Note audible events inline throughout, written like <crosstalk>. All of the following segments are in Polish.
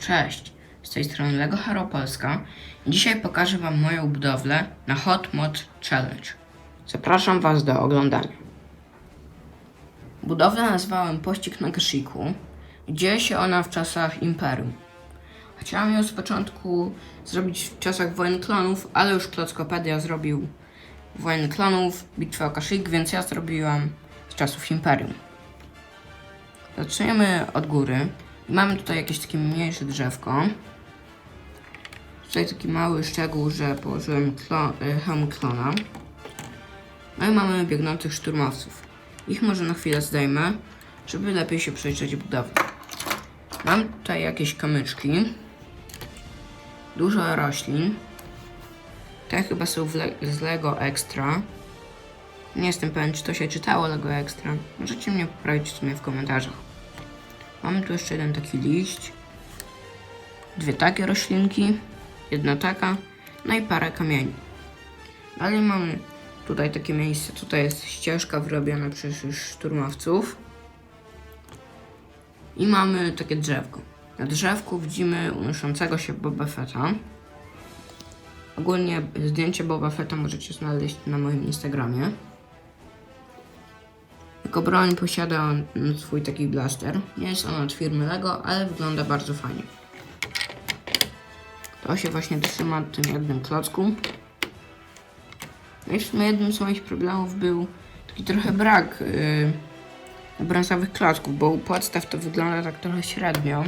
Cześć, z tej strony Lego Hero Polska. Dzisiaj pokażę Wam moją budowlę na Hot Mod Challenge. Zapraszam Was do oglądania. Budowlę nazwałem Pościg na Kashiku. Dzieje się ona w czasach Imperium. Chciałem ją z początku zrobić w czasach Wojen Klonów, ale już Klockopedia zrobił Wojny Klonów, Bitwę o Kashyyyk, więc ja zrobiłam z czasów Imperium. Zaczniemy od góry. Mamy tutaj jakieś takie mniejsze drzewko. Tutaj taki mały szczegół, że położyłem klo, y, hełm klona. No i mamy biegnących szturmowców. Ich może na chwilę zdejmę, żeby lepiej się przyjrzeć budowie. Mam tutaj jakieś kamyczki. Dużo roślin. Te chyba są z Lego Extra. Nie jestem pewien, czy to się czytało Lego Extra. Możecie mnie poprawić w sumie w komentarzach. Mamy tu jeszcze jeden taki liść. Dwie takie roślinki. Jedna taka. No i parę kamieni. Dalej mamy tutaj takie miejsce. Tutaj jest ścieżka wyrobiona przez już szturmowców. I mamy takie drzewko. Na drzewku widzimy unoszącego się Boba Fetta. Ogólnie zdjęcie Boba Fetta możecie znaleźć na moim Instagramie. Jako broń posiada on swój taki blaster. Nie jest on od firmy Lego, ale wygląda bardzo fajnie. To się właśnie trzyma w tym jednym klocku. No i w sumie jednym z moich problemów był taki trochę brak yy, brązowych klocków, bo u podstaw to wygląda tak trochę średnio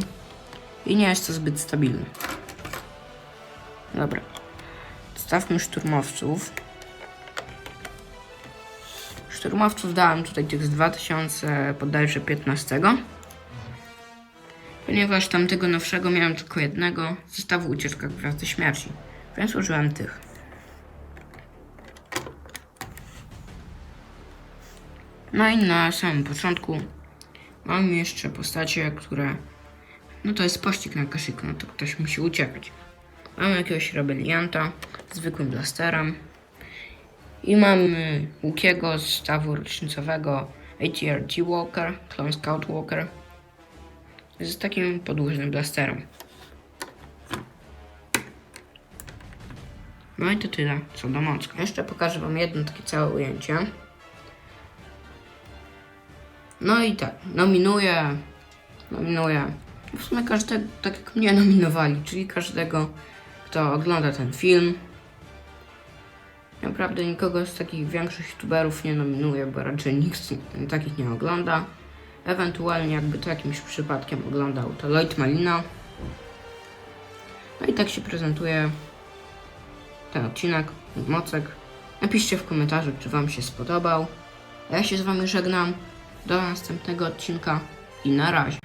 i nie jest to zbyt stabilne. Dobra. Stawmy szturmowców. Szturmowców dałem tutaj tych z 2000 bodajże 15. Ponieważ tamtego nowszego miałem tylko jednego zestawu Ucieczka Gwiazdy Śmierci, więc użyłem tych. No i na samym początku mam jeszcze postacie, które... No to jest pościg na kaszyku, no to ktoś musi uciekać. Mam jakiegoś rebelianta zwykłym blasterem. I mamy Łukiego z stawu rocznicowego ATRT Walker, Clone Scout Walker z takim podłużnym blasterem. No i to tyle, co do mocka. Jeszcze pokażę wam jedno takie całe ujęcie. No i tak, nominuję, nominuję w sumie każdego, tak jak mnie <laughs> nominowali, czyli każdego, kto ogląda ten film. Naprawdę nikogo z takich większych youtuberów nie nominuję, bo raczej nikt takich nie ogląda. Ewentualnie jakby to jakimś przypadkiem oglądał, to Lloyd Malina. No i tak się prezentuje ten odcinek, Mocek. Napiszcie w komentarzu, czy Wam się spodobał. A ja się z Wami żegnam. Do następnego odcinka i na razie.